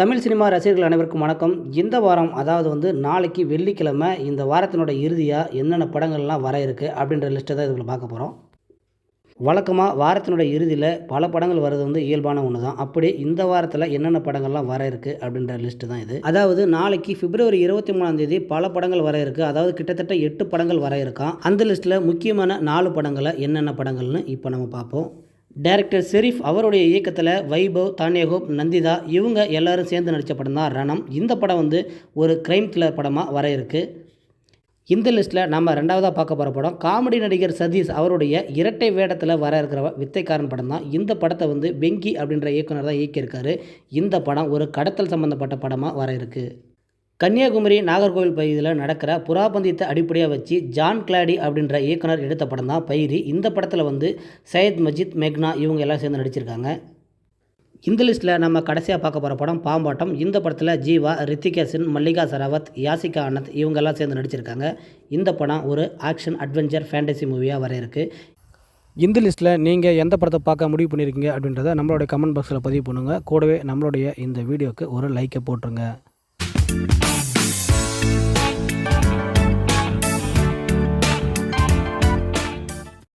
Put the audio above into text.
Tamil cinema ரசிகர்கள் அனைவருக்கும் வணக்கம். இந்த வாரம் அதாவது வந்து நாளைக்கு வெள்ளிக்கிழமை இந்த வாரத்தினோட இறுதியாக என்னென்ன படங்கள்லாம் வர இருக்குது அப்படின்ற லிஸ்ட்டை தான் இதில் பார்க்க போகிறோம் வழக்கமாக வாரத்தினோட இறுதியில் பல படங்கள் வர்றது வந்து இயல்பான ஒன்று தான். அப்படி இந்த வாரத்தில் என்னென்ன படங்கள்லாம் வர இருக்குது அப்படின்ற லிஸ்ட்டு தான் இது. அதாவது நாளைக்கு பிப்ரவரி இருபத்தி மூணாம் தேதி பல படங்கள் வர இருக்குது அதாவது கிட்டத்தட்ட எட்டு படங்கள் வர இருக்கான் அந்த லிஸ்ட்டில் முக்கியமான நாலு படங்களை என்னென்ன படங்கள்னு இப்போ நம்ம பார்ப்போம். டைரக்டர் ஷெரீஃப் அவருடைய இயக்கத்தில் வைபவ் தானியகோப் நந்திதா இவங்க எல்லாரும் சேர்ந்து நடித்த படம் தான் ரணம். இந்த படம் வந்து ஒரு கிரைம் த்ரில்லர் படமாக வர இருக்குது இந்த லிஸ்ட்டில் நம்ம ரெண்டாவதாக பார்க்க போகிற படம் காமெடி நடிகர் சதீஷ் அவருடைய இரட்டை வேடத்தில் வர இருக்கிற வித்தைக்காரன் படம் தான். இந்த படத்தை வந்து வெங்கி அப்படின்ற இயக்குனர் தான் இயக்கியிருக்காரு. இந்த படம் ஒரு கடத்தல் சம்மந்தப்பட்ட படமாக வர இருக்குது கன்னியாகுமரி நாகர்கோவில் பகுதியில் நடக்கிற புறாபந்தியத்தை அடிப்படையாக வச்சு ஜான் கிளாடி அப்படின்ற இயக்குனர் எடுத்த படம் தான் பயிரி. இந்த படத்தில் வந்து சையத் மஜித் மேக்னா இவங்க எல்லாம் சேர்ந்து நடிச்சிருக்காங்க. இந்த லிஸ்ட்டில் நம்ம கடைசியாக பார்க்க போகிற படம் பாம்பாட்டம். இந்த படத்தில் ஜீவா ரித்திகேசன் மல்லிகா சராவத் யாசிகா அனந்த் இவங்கெல்லாம் சேர்ந்து நடிச்சிருக்காங்க. இந்த படம் ஒரு ஆக்ஷன் அட்வென்ச்சர் ஃபேண்டசி மூவியாக வர இருக்குது இந்த லிஸ்ட்டில் நீங்கள் எந்த படத்தை பார்க்க முடிவு பண்ணியிருக்கீங்க அப்படின்றத நம்மளுடைய கமெண்ட் பாக்ஸில் பதிவு பண்ணுங்கள் கூடவே நம்மளுடைய இந்த வீடியோவுக்கு ஒரு லைக்கை போட்டுருங்க. Thank you